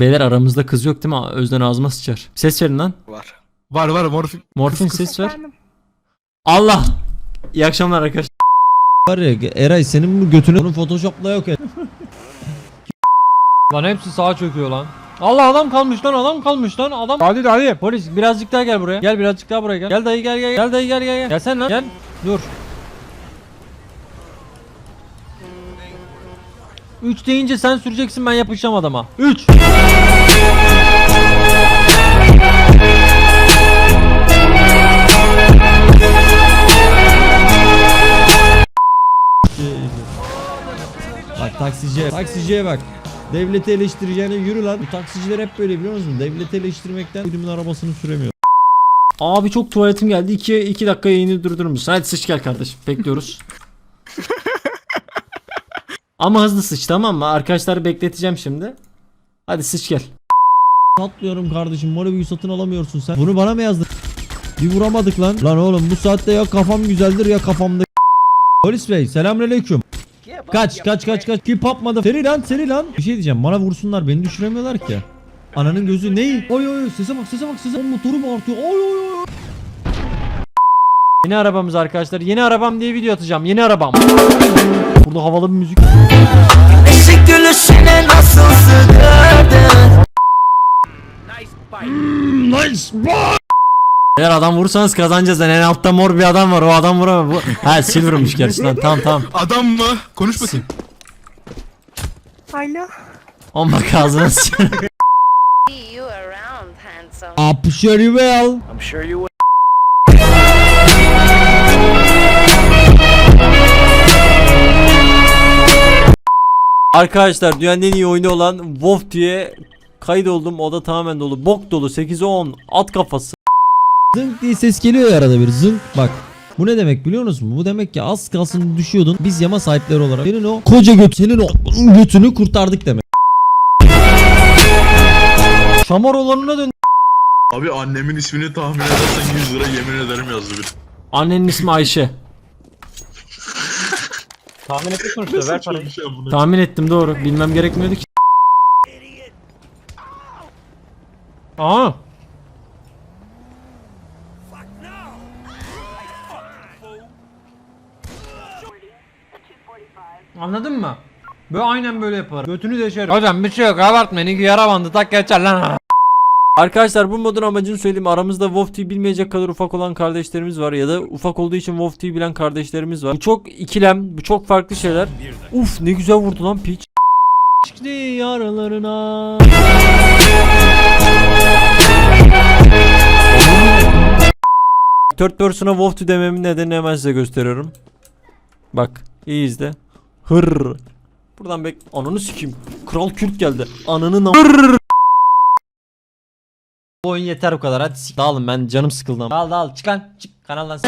Beyler aramızda kız yok değil mi? Özden ağzıma sıçar. Ses verin lan. Var. Var var morfin. Morfin ses ver. Allah. İyi akşamlar arkadaşlar. Var ya Eray senin bu götünü bunu photoshopla yok et. Lan hepsi sağa çöküyor lan. Allah adam kalmış lan adam kalmış lan adam. Hadi hadi. Polis birazcık daha gel buraya. Gel birazcık daha buraya gel. Gel dayı gel gel. Gel dayı gel gel gel. Gel sen lan. Gel. Dur. 3 deyince sen süreceksin ben yapışacağım adama. 3. Bak taksiciye. Taksiciye bak. Devleti eleştireceğine yürü lan. Bu taksiciler hep böyle biliyor musun? Devleti eleştirmekten birimin arabasını süremiyor. Abi çok tuvaletim geldi. 2 2 dakika yayını durdurur musun? Hadi sıç gel kardeşim. Bekliyoruz. Ama hızlı sıç tamam mı? Arkadaşları bekleteceğim şimdi. Hadi sıç gel. Atlıyorum kardeşim. Monobuyu satın alamıyorsun sen. Bunu bana mı yazdın? Bir vuramadık lan. Lan oğlum bu saatte ya kafam güzeldir ya kafamda. Polis bey selamünaleyküm. Kaç kaç kaç kaç. Keep yapmadı. Seri lan seri lan. Bir şey diyeceğim bana vursunlar beni düşüremiyorlar ki. Ananın gözü ne? Oy oy sese bak sese bak sese. Motoru bağırtıyor. Oy oy oy. Yeni arabamız arkadaşlar. Yeni arabam diye video atacağım. Yeni arabam. Burada havalı bir müzik. Eşik gülüşüne nasıl sığdırdın Eğer adam vursanız kazanacağız. Yani en altta mor bir adam var. O adam vuramıyor. Bu... Ha silver'mış gerçekten. Tamam tamam. Adam mı? Konuş bakayım. Alo. On bak ağzına sıçarım. You handsome. Up very well. I'm sure you Arkadaşlar dünyanın en iyi oyunu olan WoW diye kaydoldum. O da tamamen dolu. Bok dolu. 8'e 10. At kafası. Zınk diye ses geliyor ya arada bir zınk bak. Bu ne demek biliyor musun? Bu demek ki az kalsın düşüyordun. Biz yama sahipleri olarak senin o koca göt senin o götünü kurtardık demek. Şamar olanına dön. Abi annemin ismini tahmin edersen 100 lira yemin ederim yazdı bir. Annenin ismi Ayşe. Tahmin ettik sonuçta ver parayı. Şey. Tahmin ettim doğru. Bilmem gerekmiyordu ki. Aa. Anladın mı? Böyle aynen böyle yaparım. Götünü deşerim. Hocam bir şey yok abartmayın. İki yara bandı tak geçer lan. Arkadaşlar bu modun amacını söyleyeyim. Aramızda WoW bilmeyecek kadar ufak olan kardeşlerimiz var ya da ufak olduğu için WoW bilen kardeşlerimiz var. Bu çok ikilem, bu çok farklı şeyler. Uf ne güzel vurdu lan piç. Çıktı yaralarına. Third person'a WoW dememin nedenini hemen size gösteriyorum. Bak iyi izle. Hır. Buradan bek... Ananı sikeyim. Kral Kürt geldi. Ananın am- Hır. Bu oyun yeter bu kadar hadi. Dağılın ben canım sıkıldı. Dağıl dağıl çık lan çık kanaldan.